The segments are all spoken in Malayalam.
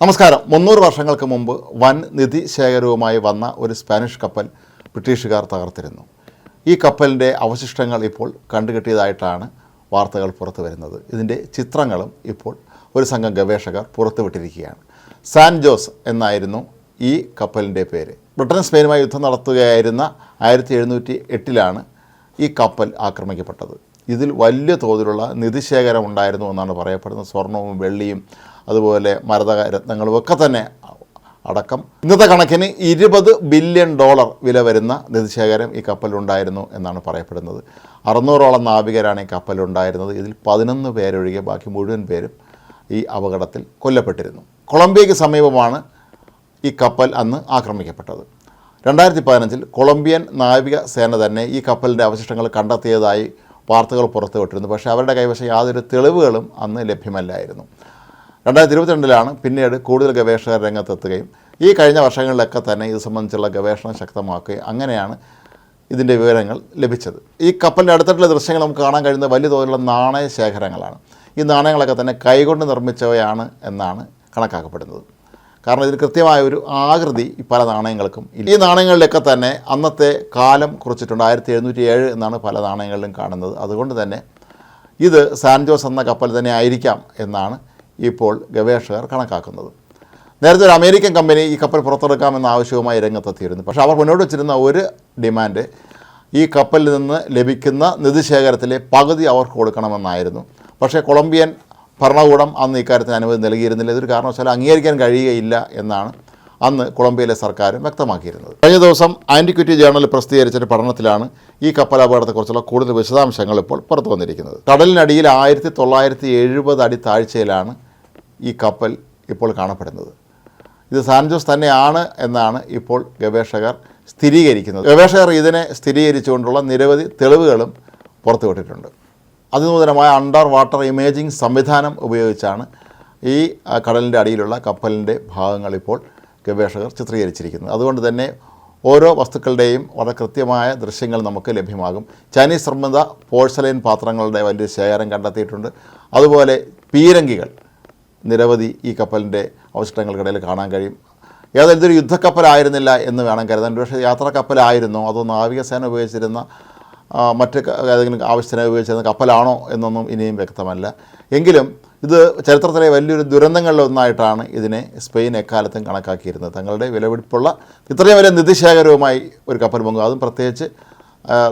നമസ്കാരം. മുന്നൂറ് വർഷങ്ങൾക്ക് മുമ്പ് വൻ നിധി ശേഖരവുമായി വന്ന ഒരു സ്പാനിഷ് കപ്പൽ ബ്രിട്ടീഷുകാർ തകർത്തിരുന്നു. ഈ കപ്പലിന്റെ അവശിഷ്ടങ്ങൾ ഇപ്പോൾ കണ്ടുകിട്ടിയതായിട്ടാണ് വാർത്തകൾ പുറത്തു വരുന്നത്. ഇതിന്റെ ചിത്രങ്ങളും ഇപ്പോൾ ഒരു സംഘം ഗവേഷകർ പുറത്തുവിട്ടിരിക്കുകയാണ്. സാൻ ജോസ് എന്നായിരുന്നു ഈ കപ്പലിന്റെ പേര്. ബ്രിട്ടൻ സ്പെയിനുമായി യുദ്ധം നടത്തുകയായിരുന്ന ആയിരത്തി എഴുന്നൂറ്റി എട്ടിലാണ് ഈ കപ്പൽ ആക്രമിക്കപ്പെട്ടത്. ഇതിൽ വലിയ തോതിലുള്ള നിധിശേഖരം ഉണ്ടായിരുന്നു എന്നാണ് പറയപ്പെടുന്നത്. സ്വർണവും വെള്ളിയും അതുപോലെ മരതക രത്നങ്ങളും ഒക്കെ തന്നെ അടക്കം. ഇന്നത്തെ കണക്കിന് ഇരുപത് ബില്യൺ ഡോളർ വില വരുന്ന നിധിശേഖരം ഈ കപ്പലുണ്ടായിരുന്നു എന്നാണ് പറയപ്പെടുന്നത്. അറുന്നൂറോളം നാവികരാണ് ഈ കപ്പലുണ്ടായിരുന്നത് ഇതിൽ പതിനൊന്ന് പേരൊഴികെ ബാക്കി മുഴുവൻ പേരും ഈ അപകടത്തിൽ കൊല്ലപ്പെട്ടിരുന്നു. കൊളംബിയയ്ക്ക് സമീപമാണ് ഈ കപ്പൽ അന്ന് ആക്രമിക്കപ്പെട്ടത്. രണ്ടായിരത്തി പതിനഞ്ചിൽ കൊളംബിയൻ നാവിക സേന തന്നെ ഈ കപ്പലിന്റെ അവശിഷ്ടങ്ങൾ കണ്ടെത്തിയതായി വാർത്തകൾ പുറത്തുവിട്ടിരുന്നു. പക്ഷേ അവരുടെ കൈവശം യാതൊരു തെളിവുകളും അന്ന് ലഭ്യമല്ലായിരുന്നു. രണ്ടായിരത്തി ഇരുപത്തിരണ്ടിലാണ് പിന്നീട് കൂടുതൽ ഗവേഷകർ രംഗത്തെത്തുകയും ഈ കഴിഞ്ഞ വർഷങ്ങളിലൊക്കെ തന്നെ ഇത് സംബന്ധിച്ചുള്ള ഗവേഷണം ശക്തമാക്കുകയും അങ്ങനെയാണ് ഇതിന്റെ വിവരങ്ങൾ ലഭിച്ചത്. ഈ കപ്പലിന്റെ അടുത്തുള്ള ദൃശ്യങ്ങൾ നമുക്ക് കാണാൻ കഴിയുന്ന വലിയ തോതിലുള്ള നാണയ ശേഖരങ്ങളാണ്. ഈ നാണയങ്ങളൊക്കെ തന്നെ കൈകൊണ്ട് നിർമ്മിച്ചവയാണ് എന്നാണ് കണക്കാക്കപ്പെടുന്നത്. കാരണം ഇതിന് കൃത്യമായ ഒരു ആകൃതി പല നാണയങ്ങൾക്കും ഇല്ല. ഈ നാണയങ്ങളിലൊക്കെ തന്നെ അന്നത്തെ കാലം കുറിച്ചിട്ടുണ്ട്. ആയിരത്തി എഴുന്നൂറ്റി ഏഴ് എന്നാണ് പല നാണയങ്ങളിലും കാണുന്നത്. അതുകൊണ്ട് തന്നെ ഇത് സാൻജോസ് എന്ന കപ്പൽ തന്നെ ആയിരിക്കാം എന്നാണ് ഇപ്പോൾ ഗവേഷകർ കണക്കാക്കുന്നത്. നേരത്തെ ഒരു അമേരിക്കൻ കമ്പനി ഈ കപ്പൽ പുറത്തെടുക്കാമെന്ന ആവശ്യവുമായി രംഗത്തെത്തിയിരുന്നു. പക്ഷേ അവർ മുന്നോട്ട് വെച്ചിരുന്ന ഒരു ഡിമാൻഡ് ഈ കപ്പലിൽ നിന്ന് ലഭിക്കുന്ന നിധിശേഖരത്തിലെ പകുതി അവർക്ക് കൊടുക്കണമെന്നായിരുന്നു. പക്ഷേ കൊളംബിയൻ ഭരണകൂടം അന്ന് ഇക്കാര്യത്തിന് അനുമതി നൽകിയിരുന്നില്ല. ഇതൊരു കാരണവശാലും അംഗീകരിക്കാൻ കഴിയുകയില്ല എന്നാണ് അന്ന് കൊളംബിയയിലെ സർക്കാരും വ്യക്തമാക്കിയിരുന്നത്. കഴിഞ്ഞ ദിവസം ആന്റിക്വിറ്റി ജേണൽ പ്രസിദ്ധീകരിച്ചൊരു പഠനത്തിലാണ് ഈ കപ്പലപകടത്തെക്കുറിച്ചുള്ള കൂടുതൽ വിശദാംശങ്ങൾ ഇപ്പോൾ പുറത്തു വന്നിരിക്കുന്നത്. കടലിനടിയിൽ ആയിരത്തി തൊള്ളായിരത്തി എഴുപത് അടി താഴ്ചയിലാണ് ഈ കപ്പൽ ഇപ്പോൾ കാണപ്പെടുന്നത്. ഇത് സാൻജോസ് തന്നെയാണ് എന്നാണ് ഇപ്പോൾ ഗവേഷകർ സ്ഥിരീകരിക്കുന്നത്. ഗവേഷകർ ഇതിനെ സ്ഥിരീകരിച്ചുകൊണ്ടുള്ള നിരവധി തെളിവുകളും പുറത്തുവിട്ടിട്ടുണ്ട്. അതിനൂതനമായ അണ്ടർ വാട്ടർ ഇമേജിംഗ് സംവിധാനം ഉപയോഗിച്ചാണ് ഈ കടലിന്റെ അടിയിലുള്ള കപ്പലിന്റെ ഭാഗങ്ങൾ ഇപ്പോൾ ഗവേഷകർ ചിത്രീകരിച്ചിരിക്കുന്നത്. അതുകൊണ്ട് തന്നെ ഓരോ വസ്തുക്കളുടെയും വളരെ കൃത്യമായ ദൃശ്യങ്ങൾ നമുക്ക് ലഭ്യമാകും. ചൈനീസ് നിർമ്മിത പോഴ്സലൈൻ പാത്രങ്ങളുടെ വലിയ ശേഖരം കണ്ടെത്തിയിട്ടുണ്ട്. അതുപോലെ പീരങ്കികൾ നിരവധി ഈ കപ്പലിന്റെ അവശിഷ്ടങ്ങൾക്കിടയിൽ കാണാൻ കഴിയും. ഏതായാലും ഇതൊരു യുദ്ധക്കപ്പലായിരുന്നില്ല എന്ന് വേണം കരുതാൻ. പക്ഷേ യാത്രാ കപ്പലായിരുന്നോ അതോ നാവികസേന ഉപയോഗിച്ചിരുന്ന മറ്റ് ഏതെങ്കിലും ആവശ്യത്തിനായി ഉപയോഗിച്ചിരുന്ന കപ്പലാണോ എന്നൊന്നും ഇനിയും വ്യക്തമല്ല. എങ്കിലും ഇത് ചരിത്രത്തിലെ വലിയൊരു ദുരന്തങ്ങളിലൊന്നായിട്ടാണ് ഇതിനെ സ്പെയിൻ എക്കാലത്തും കണക്കാക്കിയിരുന്നത്. തങ്ങളുടെ വിലപിടിപ്പുള്ള ഇത്രയും വലിയ നിധിശേഖരവുമായി ഒരു കപ്പൽ മുങ്ങുക അതും പ്രത്യേകിച്ച്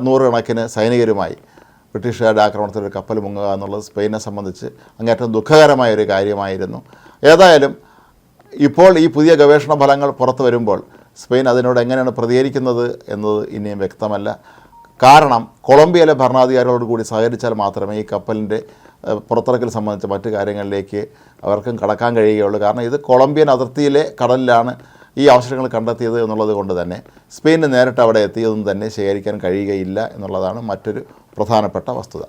നൂറുകണക്കിന് സൈനികരുമായി ബ്രിട്ടീഷുകാരുടെ ആക്രമണത്തിൽ ഒരു കപ്പൽ മുങ്ങുക എന്നുള്ളത് സ്പെയിനെ സംബന്ധിച്ച് അങ്ങേറ്റം ദുഃഖകരമായ ഒരു കാര്യമായിരുന്നു. ഏതായാലും ഇപ്പോൾ ഈ പുതിയ ഗവേഷണ ഫലങ്ങൾ പുറത്തു വരുമ്പോൾ സ്പെയിൻ അതിനോട് എങ്ങനെയാണ് പ്രതികരിക്കുന്നത് എന്നത് ഇനിയും വ്യക്തമല്ല. കാരണം കൊളംബിയയിലെ ഭരണാധികാരികളോട് കൂടി സഹകരിച്ചാൽ മാത്രമേ ഈ കപ്പലിന്റെ പുറത്തിറക്കൽ സംബന്ധിച്ച മറ്റു കാര്യങ്ങളിലേക്ക് അവർക്കും കടക്കാൻ കഴിയുകയുള്ളൂ. കാരണം ഇത് കൊളംബിയൻ അതിർത്തിയിലെ കടലിലാണ് ഈ അവസരങ്ങൾ കണ്ടെത്തിയത് എന്നുള്ളത് കൊണ്ട് തന്നെ സ്പെയിന് നേരിട്ട് അവിടെ എത്തിയതൊന്നും തന്നെ ശേഖരിക്കാൻ കഴിയുകയില്ല എന്നുള്ളതാണ് മറ്റൊരു പ്രധാനപ്പെട്ട വസ്തുത.